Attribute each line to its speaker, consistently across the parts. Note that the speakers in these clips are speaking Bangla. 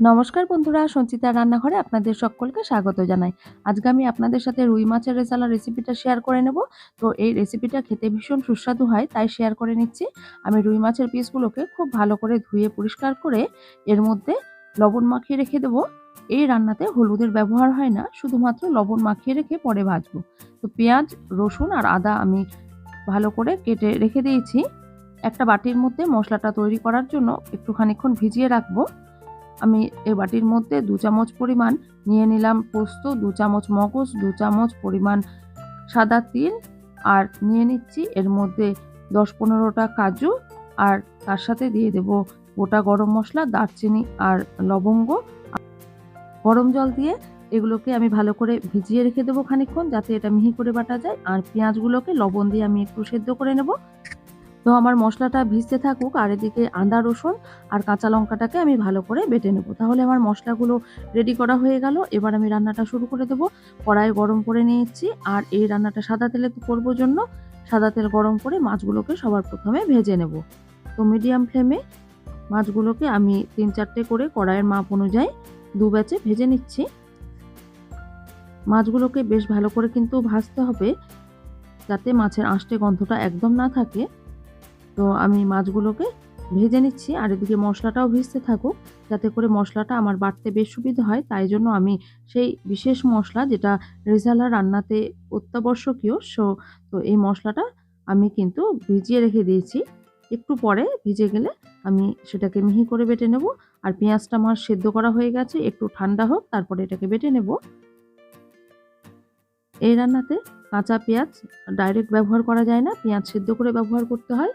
Speaker 1: নমস্কার বন্ধুরা, সঞ্চিতা রান্নাঘরে আপনাদের সকলকে স্বাগত জানাই। আজকে আমি আপনাদের সাথে রুই মাছের রেজালা রেসিপিটা শেয়ার করে নেব। তো এই রেসিপিটা খেতে ভীষণ সুস্বাদু হয়, তাই শেয়ার করে নিচ্ছি। আমি রুই মাছের পিসগুলোকে খুব ভালো করে ধুয়ে পরিষ্কার করে এর মধ্যে লবণ মাখিয়ে রেখে দেবো। এই রান্নাতে হলুদের ব্যবহার হয় না, শুধুমাত্র লবণ মাখিয়ে রেখে পরে ভাজবো। তো পেঁয়াজ, রসুন আর আদা আমি ভালো করে কেটে রেখে দিয়েছি। একটা বাটির মধ্যে মশলাটা তৈরি করার জন্য একটু খানিক্ষণ ভিজিয়ে রাখব। আমি এ বাটির মধ্যে দু চামচ পরিমাণ নিয়ে নিলাম পোস্ত, দু চামচ মগজ, দু চামচ পরিমাণ সাদা তিল আর নিয়ে নিচ্ছি এর মধ্যে দশ পনেরোটা কাজু আর তার সাথে দিয়ে দেব গোটা গরম মশলা, দারচিনি আর লবঙ্গ। গরম জল দিয়ে এগুলোকে আমি ভালো করে ভিজিয়ে রেখে দেবো খানিক্ষণ যাতে এটা মিহি করে বাটা যায়। আর পেঁয়াজগুলোকে লবণ দিয়ে আমি একটু সেদ্ধ করে নেব। তো আমার মশলাটা ভিজতে থাকুক, আর এদিকে আদা, রসুন আর কাঁচা লঙ্কাটাকে আমি ভালো করে বেটে নেব। তাহলে আমার মশলাগুলো রেডি করা হয়ে গেল। এবার আমি রান্নাটা শুরু করে দেবো। কড়াই গরম করে নিয়েছি, আর এই রান্নাটা সাদা তেলে করব জন্য। সাদা তেল গরম করে মাছগুলোকে সবার প্রথমে ভেজে নেব। তো মিডিয়াম ফ্লেমে মাছগুলোকে আমি তিন চারটে করে কড়াইয়ের মাপ অনুযায়ী দু ব্যাচে ভেজে নিচ্ছি। মাছগুলোকে বেশ ভালো করে কিন্তু ভাজতে হবে, যাতে মাছের আঁশটে গন্ধটা একদম না থাকে। তো আমি মাছগুলোকে ভেজে নিচ্ছি আর এদিকে মশলাটাও ভিজতে থাকুক, যাতে করে মশলাটা আমার বাড়তে বেশ সুবিধা হয়। তাই জন্য আমি সেই বিশেষ মশলা যেটা রেজালা রান্নাতে অত্যাবশ্যকীয়, সো, তো এই মশলাটা আমি কিন্তু ভিজিয়ে রেখে দিয়েছি। একটু পরে ভিজে গেলে আমি সেটাকে মিহি করে বেটে নেব আর পেঁয়াজটা আমার সেদ্ধ করা হয়ে গেছে, একটু ঠান্ডা হোক, তারপরে এটাকে বেটে নেব। এই রান্নাতে কাঁচা পেঁয়াজ ডাইরেক্ট ব্যবহার করা যায় না, পেঁয়াজ সেদ্ধ করে ব্যবহার করতে হয়।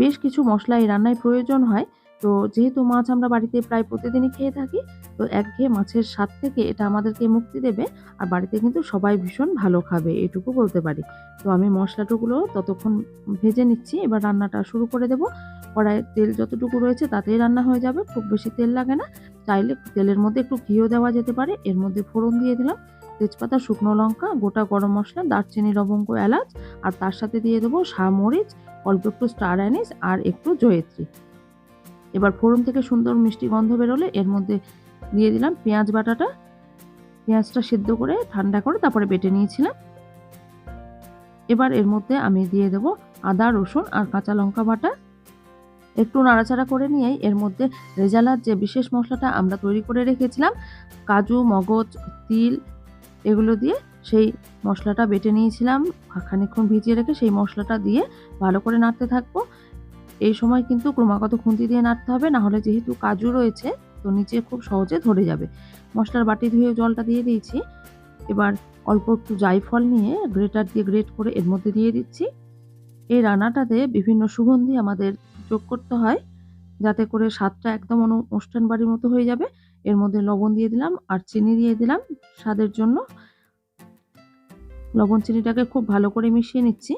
Speaker 1: বেশ কিছু মশলা এই রান্নায় প্রয়োজন হয়। তো যেহেতু মাছ আমরা বাড়িতে প্রায় প্রতিদিনই খেয়ে থাকি, তো একঘেয়ে মাছের স্বাদ থেকে এটা আমাদেরকে মুক্তি দেবে আর বাড়িতে কিন্তু সবাই ভীষণ ভালো খাবে, এটুকু বলতে পারি। তো আমি মশলাটুকুলো ততক্ষণ ভেজে নিচ্ছি, এবার রান্নাটা শুরু করে দেব। কড়াইয়ের তেল যতটুকু রয়েছে তাতেই রান্না হয়ে যাবে, খুব বেশি তেল লাগে না। চাইলে তেলের মধ্যে একটু ঘিও দেওয়া যেতে পারে, এর মধ্যে ফোড়ন দিয়ে দিলাম। তেজপাতা, শুকনো লঙ্কা, গোটা গরম মশলা দারচিনি লবঙ্গ, এলাচ, আর তার সাথে দিয়ে দেবো মরিচ, অল্প একটু স্টার অ্যানিস, আর একটু জয়ত্রী। এবার ফোড়ন থেকে সুন্দর মিষ্টি গন্ধ বেরোলে এর মধ্যে দিয়ে দিলাম পেঁয়াজ বাটাটা। পেঁয়াজটা সিদ্ধ করে ঠান্ডা করে তারপরে বেটে নিয়েছিলাম। এবার এর মধ্যে আমি দিয়ে দেব আদা, রসুন, আর কাঁচা লঙ্কা বাটা। একটু নাড়াচাড়া করে নিয়েই এর মধ্যে রেজালার যে বিশেষ মশলাটা আমরা তৈরি করে রেখেছিলাম, কাজু, মগজ, তিল এগুলো দিয়ে সেই মশলাটা বেটে নিয়েছিলাম খানিক্ষণ ভিজিয়ে রেখে সেই মশলাটা দিয়ে ভালো করে নাড়তে থাকব। এই সময় কিন্তু ক্রমাগত খুন্তি দিয়ে নাড়তে হবে না হলে যেহেতু কাজু রয়েছে, তো নিচে খুব সহজে ধরে যাবে। মশলার বাটি ধুয়ে জলটা দিয়ে দিয়েছি। এবার অল্প একটু জাইফল নিয়ে গ্রেটার দিয়ে গ্রেট করে এর মধ্যে দিয়ে দিচ্ছি। এই রান্নাটাতে বিভিন্ন সুগন্ধি আমাদের যোগ করতে হয়, যাতে করে স্বাদটা একদম অনুষ্ঠান বাড়ির মতো হয়ে যাবে। এর মধ্যে লবণ দিয়ে দিলাম আর চিনি দিয়ে দিলাম স্বাদের জন্য। লবণ চিনিটাকে খুব ভালো করে মিশিয়ে নিচ্ছি।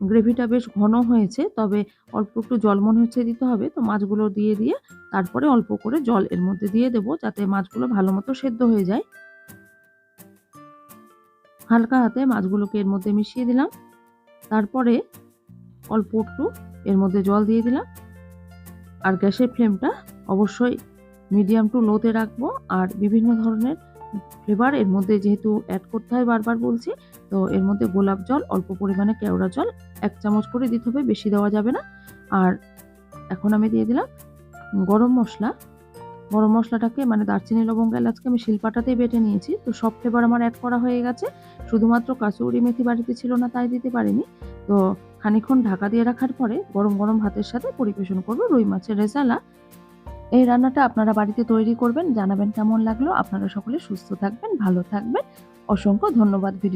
Speaker 1: গ্রেভিটা বেশ ঘন হয়েছে, তবে অল্প একটু জল মনে হচ্ছে দিতে হবে, তো মাছগুলো দিয়ে দিয়ে তারপরে অল্প করে জল এর মধ্যে দিয়ে দেবো যাতে মাছগুলো ভালো মতো সেদ্ধ হয়ে যায়। হালকা হাতে মাছগুলোকে এর মধ্যে মিশিয়ে দিলাম। তারপরে অল্প একটু এর মধ্যে জল দিয়ে দিলাম। আর গ্যাসের ফ্লেমটা অবশ্যই মিডিয়াম টু লোতে রাখব। আর বিভিন্ন ধরনের ফ্লেভার এর মধ্যে যেহেতু অ্যাড করতে হয় বারবার বলছি, তো এর মধ্যে গোলাপ জল, অল্প পরিমাণে কেওড়া জল, এক চামচ করে দিতে হবে, বেশি দেওয়া যাবে না। আর এখন আমি দিয়ে দিলাম গরম মশলা। গরম মশলাটাকে মানে দারচিনি, লবঙ্গ, এলাচকে আমি শিলপাটাতেই বেটে নিয়েছি। তো সব ফ্লেভার আমার অ্যাড করা হয়ে গেছে। শুধুমাত্র কাসুরি মেথি বাড়িতে ছিল না, তাই দিতে পারিনি। তো খানিক্ষণ ঢাকা দিয়ে রাখার পরে গরম গরম ভাতের সাথে পরিবেশন করব রুই মাছের রেজালা। এই রান্নাটা আপনারা বাড়িতে তৈরি করবেন, জানাবেন কেমন লাগল। আপনারা সকলে সুস্থ থাকবেন, ভালো থাকবেন। অসংখ্য ধন্যবাদ ভিডিও